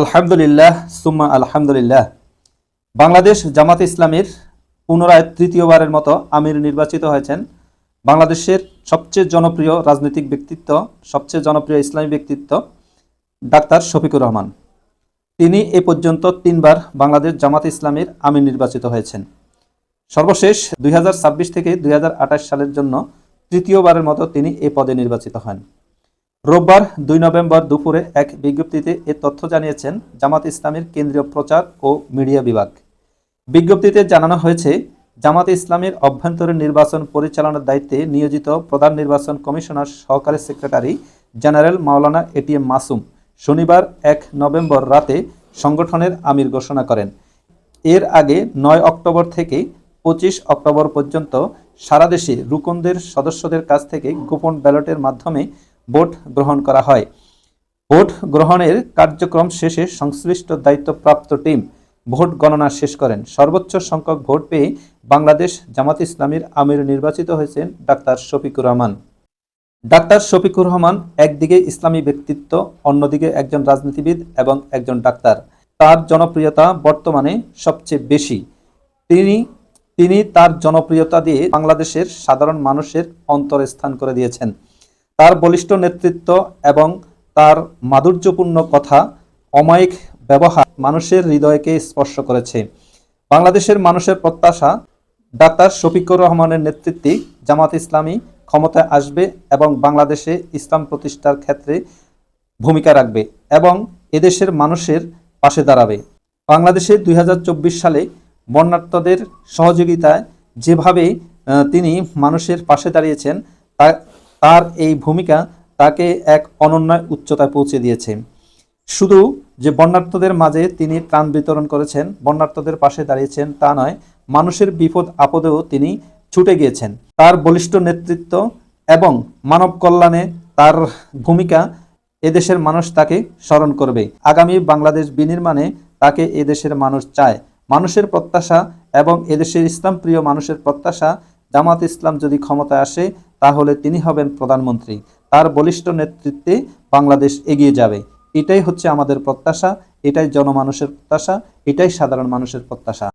আলহামদুলিল্লাহ, সুম্মা আলহামদুলিল্লাহ। বাংলাদেশ জামাত ইসলামীর পুনরায় তৃতীয়বারের মতো আমির নির্বাচিত হয়েছেন। বাংলাদেশের সবচেয়ে জনপ্রিয় রাজনৈতিক ব্যক্তিত্ব, সবচেয়ে জনপ্রিয় ইসলামী ব্যক্তিত্ব ডাক্তার শফিকুর রহমান। তিনি এ পর্যন্ত তিনবার বাংলাদেশ জামাত ইসলামীর আমির নির্বাচিত হয়েছেন। সর্বশেষ দুই হাজার ছাব্বিশ থেকে দুই হাজার আঠাশ সালের জন্য তৃতীয়বারের মতো তিনি এ পদে নির্বাচিত হন। রোববার দুই নভেম্বর দুপুরে এক বিজ্ঞপ্তিতে এ তথ্য জানিয়েছেন জামাত ইসলামের কেন্দ্রীয় প্রচার ও মিডিয়া বিভাগ। বিজ্ঞপ্তিতে জানানো হয়েছে, জামাত ইসলামের অভ্যন্তরীণ নির্বাচন পরিচালনার দায়িত্বে নিয়োজিত প্রধান নির্বাচন কমিশনার সহকারী secretary general Maulana ATM Masum শনিবার এক নভেম্বর রাতে সংগঠনের আমির ঘোষণা করেন। এর আগে নয় অক্টোবর থেকে পঁচিশ অক্টোবর পর্যন্ত সারা দেশে রুকনদের সদস্যদের কাছ থেকে গোপন ব্যালটের মাধ্যমে ভোট গ্রহণ করা হয়। ভোট গ্রহণের কার্যক্রম শেষে সংশ্লিষ্ট দায়িত্বপ্রাপ্ত টিম ভোট গণনা শেষ করেন। সর্বোচ্চ সংখ্যক ভোট পেয়ে বাংলাদেশ জামাত ইসলামীর আমির নির্বাচিত হয়েছেন ডাক্তার শফিকুর রহমান। ডাক্তার শফিকুর রহমান একদিকে ইসলামী ব্যক্তিত্ব, অন্যদিকে একজন রাজনীতিবিদ এবং একজন ডাক্তার। তার জনপ্রিয়তা বর্তমানে সবচেয়ে বেশি। তিনি তিনি তার জনপ্রিয়তা দিয়ে বাংলাদেশের সাধারণ মানুষের অন্তরে স্থান করে দিয়েছেন। তার বলিষ্ঠ নেতৃত্ব এবং তার মাধুর্যপূর্ণ কথা অমায়িক ব্যবহার মানুষের হৃদয়কে স্পর্শ করেছে। বাংলাদেশের মানুষের প্রত্যাশা, ডাক্তার শফিকুর রহমানের নেতৃত্বে জামাত ইসলামী ক্ষমতায় আসবে এবং বাংলাদেশে ইসলাম প্রতিষ্ঠার ক্ষেত্রে ভূমিকা রাখবে এবং এদেশের মানুষের পাশে দাঁড়াবে। বাংলাদেশে দুই হাজার চব্বিশ সালে বন্যার্থদের সহযোগিতায় যেভাবে তিনি মানুষের পাশে দাঁড়িয়েছেন, তা- তার এই ভূমিকা তাকে এক অনন্য উচ্চতায় পৌঁছে দিয়েছে। শুধু যে বন্যার্থদের মাঝে তিনি ত্রাণ বিতরণ করেছেন বন্যার্থদের পাশে দাঁড়িয়েছেন তা নয়, মানুষের বিপদ আপদেও তিনি ছুটে গিয়েছেন। তার বলিষ্ঠ নেতৃত্ব এবং মানব কল্যাণে তার ভূমিকা এদেশের মানুষ তাকে স্মরণ করবে। আগামী বাংলাদেশ বিনির্মাণে তাকে এদেশের মানুষ চায়। মানুষের প্রত্যাশা এবং এদেশের ইসলাম প্রিয় মানুষের প্রত্যাশা জামাত ইসলাম যদি ক্ষমতায় আসে, তাহলে তিনি হবেন প্রধানমন্ত্রী। তার বলিষ্ঠ নেতৃত্বে বাংলাদেশ এগিয়ে যাবে। এটাই হচ্ছে আমাদের প্রত্যাশা, এটাই জনমানুষের প্রত্যাশা, এটাই সাধারণ মানুষের প্রত্যাশা।